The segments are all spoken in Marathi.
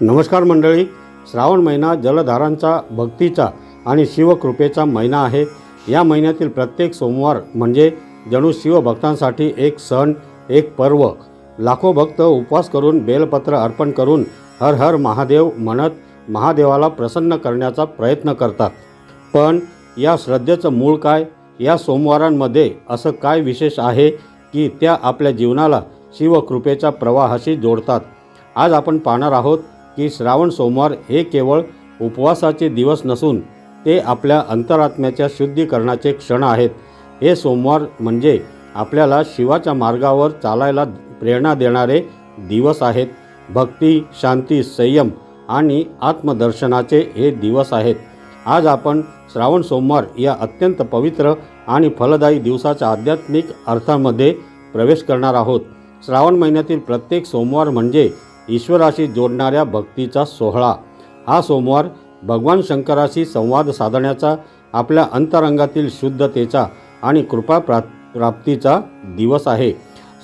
नमस्कार मंडळी. श्रावण महिना जलधारांचा भक्तीचा आणि शिवकृपेचा महिना आहे. या महिन्यातील प्रत्येक सोमवार म्हणजे जणू शिवभक्तांसाठी एक सण एक पर्व. लाखो भक्त उपवास करून बेलपत्र अर्पण करून हर हर महादेव म्हणत महादेवाला प्रसन्न करण्याचा प्रयत्न करतात. पण या श्रद्धेचं मूळ काय? या सोमवारांमध्ये असं काय विशेष आहे की त्या आपल्या जीवनाला शिवकृपेच्या प्रवाहाशी जोडतात? आज आपण पाहणार आहोत की श्रावण सोमवार हे केवळ उपवासाचे दिवस नसून ते आपल्या अंतरात्म्याच्या शुद्धीकरणाचे क्षण आहेत. हे सोमवार म्हणजे आपल्याला शिवाच्या मार्गावर चालायला प्रेरणा देणारे दिवस आहेत. भक्ती शांती संयम आणि आत्मदर्शनाचे हे दिवस आहेत. आज आपण श्रावण सोमवार या अत्यंत पवित्र आणि फलदायी दिवसाच्या आध्यात्मिक अर्थामध्ये प्रवेश करणार आहोत. श्रावण महिन्यातील प्रत्येक सोमवार म्हणजे ईश्वराशी जोडणाऱ्या भक्तीचा सोहळा. हा सोमवार भगवान शंकराशी संवाद साधण्याचा आपल्या अंतरंगातील शुद्धतेचा आणि कृपा प्रा प्राप्तीचा दिवस आहे.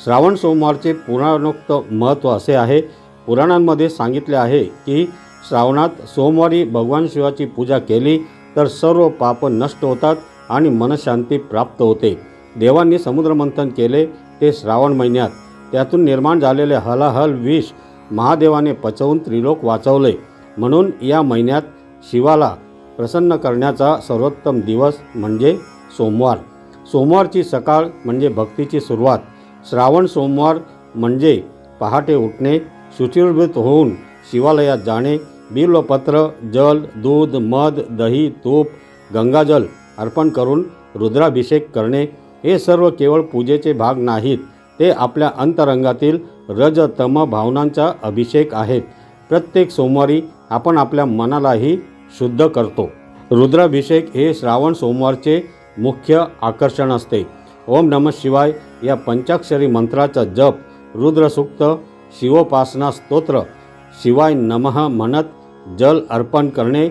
श्रावण सोमवारचे पुराणोक्त महत्त्व असे आहे. पुराणांमध्ये सांगितले आहे की श्रावणात सोमवारी भगवान शिवाची पूजा केली तर सर्व पाप नष्ट होतात आणि मनशांती प्राप्त होते. देवांनी समुद्रमंथन केले ते श्रावण महिन्यात. त्यातून निर्माण झालेले हलाहल विष महादेवाने पचवून त्रिलोक वाचवले. म्हणून या महिन्यात शिवाला प्रसन्न करण्याचा सर्वोत्तम दिवस म्हणजे सोमवार. सोमवारची सकाळ म्हणजे भक्तीची सुरुवात. श्रावण सोमवार म्हणजे पहाटे उठणे शुचिर्भूत होऊन शिवालयात जाणे बिल्वपत्र जल दूध मध दही तूप गंगाजल अर्पण करून रुद्राभिषेक करणे हे सर्व केवळ पूजेचे भाग नाहीत ते आपल्या अंतरंगातील रज तम भावनांचा अभिषेक आहेत प्रत्येक सोमवारी आपण आपल्या मनालाही शुद्ध करतो. रुद्राभिषेक हे श्रावण सोमवारचे मुख्य आकर्षण असते. ओम नम शिवाय या पंचाक्षरी मंत्राचा जप रुद्रसूक्त शिवोपासना स्तोत्र शिवाय नमः म्हणत जल अर्पण करणे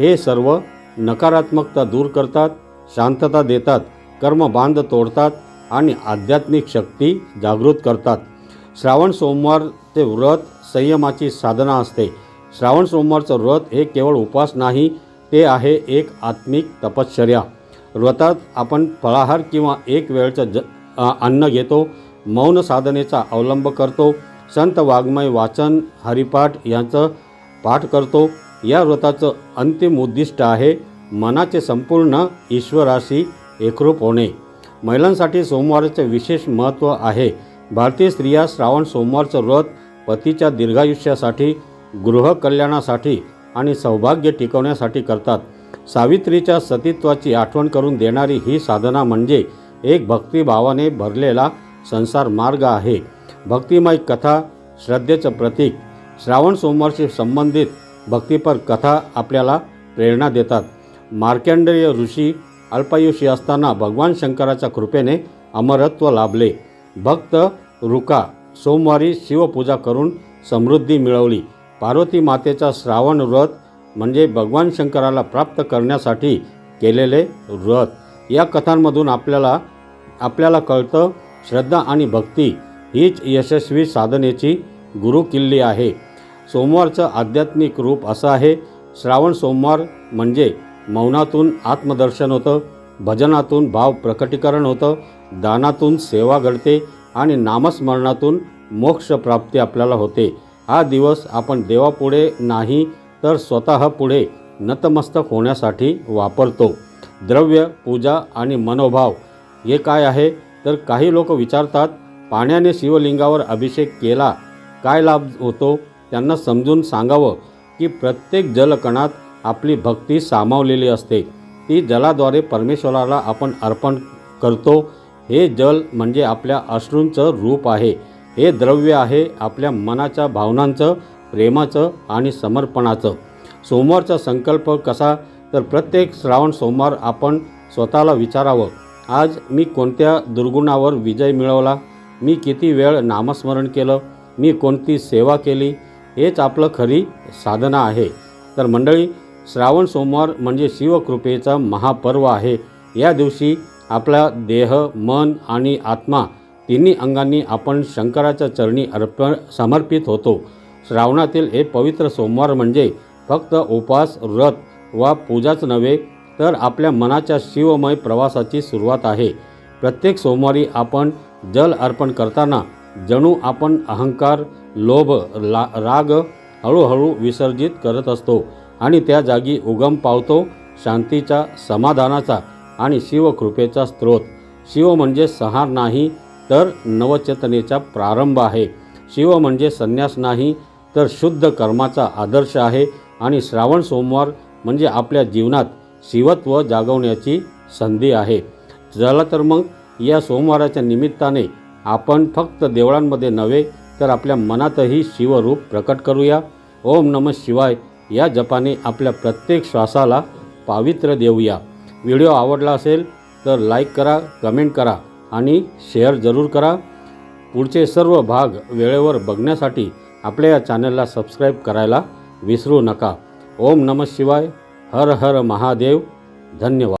हे सर्व नकारात्मकता दूर करतात शांतता देतात कर्मबांध तोडतात आणि आध्यात्मिक शक्ती जागृत करतात. श्रावण सोमवार ते व्रत संयमाची साधना असते. श्रावण सोमवारचं व्रत हे केवळ उपवास नाही ते आहे एक आत्मिक तपश्चर्या. व्रतात आपण फळाहार किंवा एक वेळचं ज अन्न घेतो मौन साधनेचा अवलंब करतो संत वाङ्मय वाचन हरिपाठ यांचं पाठ करतो. या व्रताचं अंतिम उद्दिष्ट आहे मनाचे संपूर्ण ईश्वराशी एकरूप होणे. महिलांसाठी सोमवाराचे विशेष महत्त्व आहे. भारतीय स्त्रिया श्रावण सोमवारचं व्रत पतीच्या दीर्घायुष्यासाठी गृहकल्याणासाठी आणि सौभाग्य टिकवण्यासाठी करतात. सावित्रीच्या सतीत्वाची आठवण करून देणारी ही साधना म्हणजे एक भक्तिभावाने भरलेला संसार मार्ग आहे. भक्तिमय कथा श्रद्धेचं प्रतीक श्रावण सोमवारशी संबंधित भक्तिपर कथा आपल्याला प्रेरणा देतात. मार्कंडेय ऋषी अल्पायुषी असताना भगवान शंकराच्या कृपेने अमरत्व लाभले. भक्त रुका सोमवारी शिवपूजा करून समृद्धी मिळवली. पार्वती मातेचा श्रावण व्रत म्हणजे भगवान शंकराला प्राप्त करण्यासाठी केलेले व्रत. या कथांमधून आपल्याला आपल्याला कळतं श्रद्धा आणि भक्ती हीच यशस्वी साधनेची गुरुकिल्ली आहे. सोमवारचं आध्यात्मिक रूप असं आहे. श्रावण सोमवार म्हणजे मौनातून आत्मदर्शन होतं. भजनातून भाव प्रकटीकरण होतं दानातून सेवा घडते आणि नामस्मरणातून मोक्षप्राप्ती आपल्याला होते. हा दिवस आपण देवापुढे नाही तर स्वतः पुढे नतमस्तक होण्यासाठी वापरतो. द्रव्य पूजा आणि मनोभाव हे काय आहे? तर काही लोक विचारतात पाण्याने शिवलिंगावर अभिषेक केला काय लाभ होतो? त्यांना समजून सांगावं की प्रत्येक जलकणात आपली भक्ती सामावलेली असते. ती जलाद्वारे परमेश्वराला आपण अर्पण करतो. हे जल म्हणजे आपल्या अश्रूंचं रूप आहे. हे द्रव्य आहे आपल्या मनाच्या भावनांचं प्रेमाचं आणि समर्पणाचं. सोमवारचा संकल्प कसा? तर प्रत्येक श्रावण सोमवार आपण स्वतःला विचारावं. आज मी कोणत्या दुर्गुणावर विजय मिळवला? मी किती वेळ नामस्मरण केलं? मी कोणती सेवा केली? हेच आपलं खरी साधना आहे. तर मंडळी श्रावण सोमवार म्हणजे शिवकृपेचा महापर्व आहे. या दिवशी आपला देह मन आणि आत्मा तिन्ही अंगांनी आपण शंकराच्या चरणी अर्पण समर्पित होतो. श्रावणातील हे पवित्र सोमवार म्हणजे फक्त उपास व्रत वा पूजाच नव्हे तर आपल्या मनाच्या शिवमय प्रवासाची सुरुवात आहे. प्रत्येक सोमवारी आपण जल अर्पण करताना जणू आपण अहंकार लोभ ला राग हळूहळू विसर्जित करत असतो. आणि त्या जागी उगम पावतो शांतीचा समाधानाचा आणि शिवकृपेचा स्रोत. शिव म्हणजे संहार नाही तर नवचेतनेचा प्रारंभ आहे. शिव म्हणजे संन्यास नाही तर शुद्ध कर्माचा आदर्श आहे आणि श्रावण सोमवार म्हणजे आपल्या जीवनात शिवत्व जागवण्याची संधी आहे. चला तर मग या सोमवाराच्या निमित्ताने आपण फक्त देवळांमध्ये नव्हे तर आपल्या मनातही शिवरूप प्रकट करूया. ओम नम शिवाय. या जपाने आपल्या प्रत्येक श्वासाला पावित्र्य देऊया. व्हिडिओ आवडला असेल तर लाईक करा कमेंट करा आणि शेअर जरूर करा. पुढचे सर्व भाग वेळेवर बघण्यासाठी आपल्या या चॅनलला सबस्क्राईब करायला विसरू नका. ओम नमः शिवाय. हर हर महादेव. धन्यवाद.